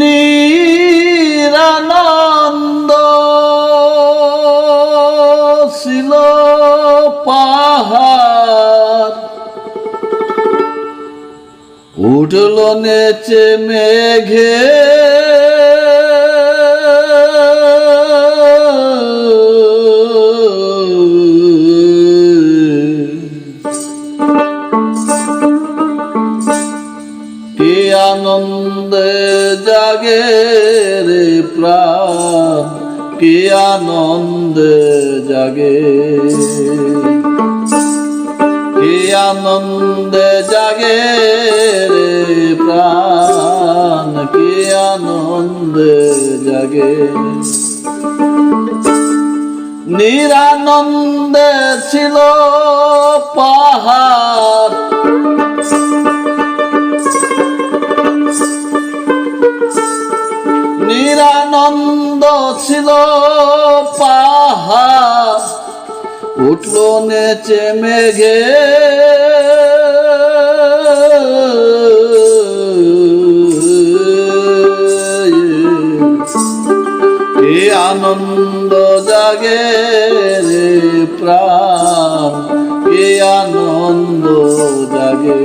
নিরানন্দ ছিল পাহাড়। উঠল নেচে মেঘে কি আনন্দে জাগে? কি আনন্দে জাগে রে প্রাণ? কি আনন্দে জাগে? নিরানন্দে ছিল পাহাড়। নিরানন্দ ছিল পাহাড় উঠল নেচে মেঘে। এ আনন্দ জাগে রে প্রাণ এ আনন্দ জাগে।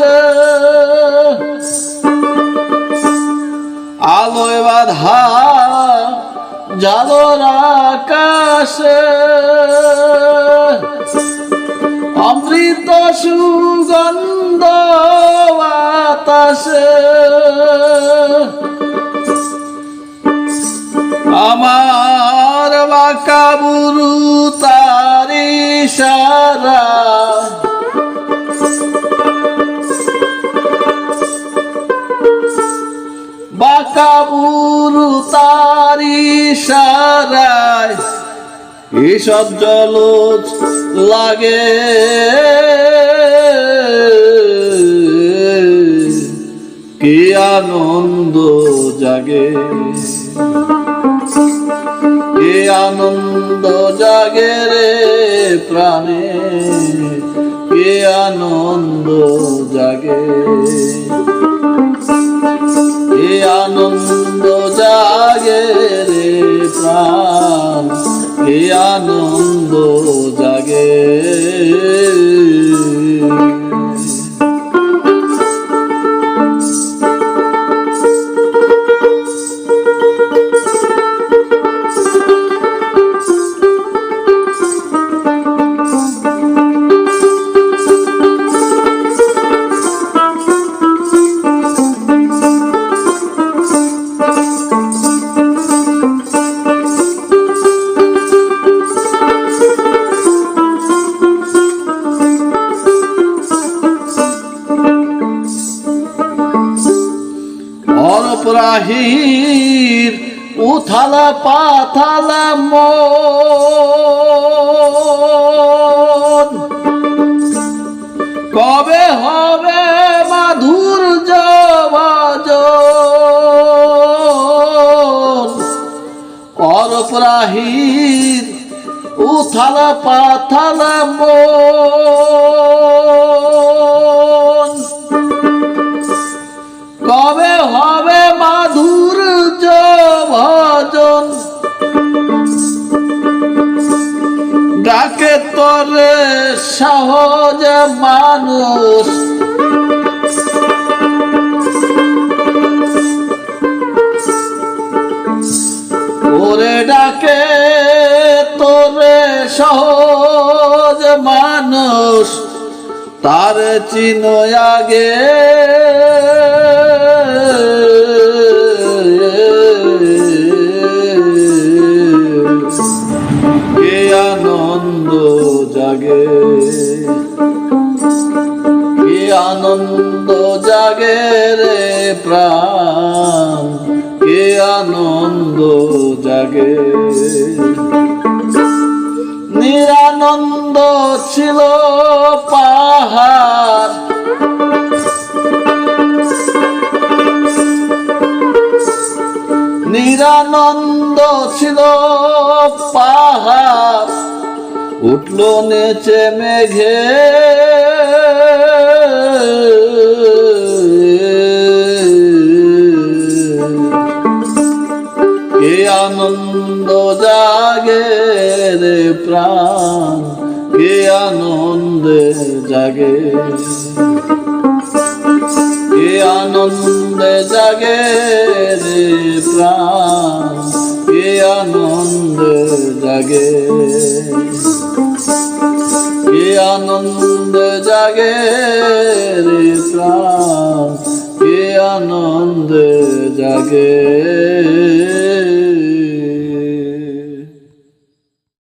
বাতাসে আলোয় বাধা জালোর আকাশে। অমৃত সুগন্ধ বাতাসে। আমার বাঁকা বুরু তারি সারা সারায় এসব জলজ লাগে। কি আনন্দ জাগে? কি আনন্দ জাগে রে প্রাণে? কি আনন্দ জাগে? এ আনন্দ জাগে অরপরাহীর উথালা পাথালা মন। কবে হবে মাধুর জবাজ অরপরাহীর উথাল পাথাল মন। কবে হবে সহজ মানুষ। ওরে ডাকে তোরে সহজ মানুষ। তার চিনো আগে রে প্রাণ কি আনন্দ জাগে? নিরানন্দ ছিল পাহাড়। নিরানন্দ ছিল পাহাড়। উঠল নেচে মেঘে আনন্দে জাগে। কে আনন্দে জাগে রে প্রাণ কে আনন্দে জাগে। কে আনন্দ জাগে রে প্রাণ কে আনন্দ জাগে।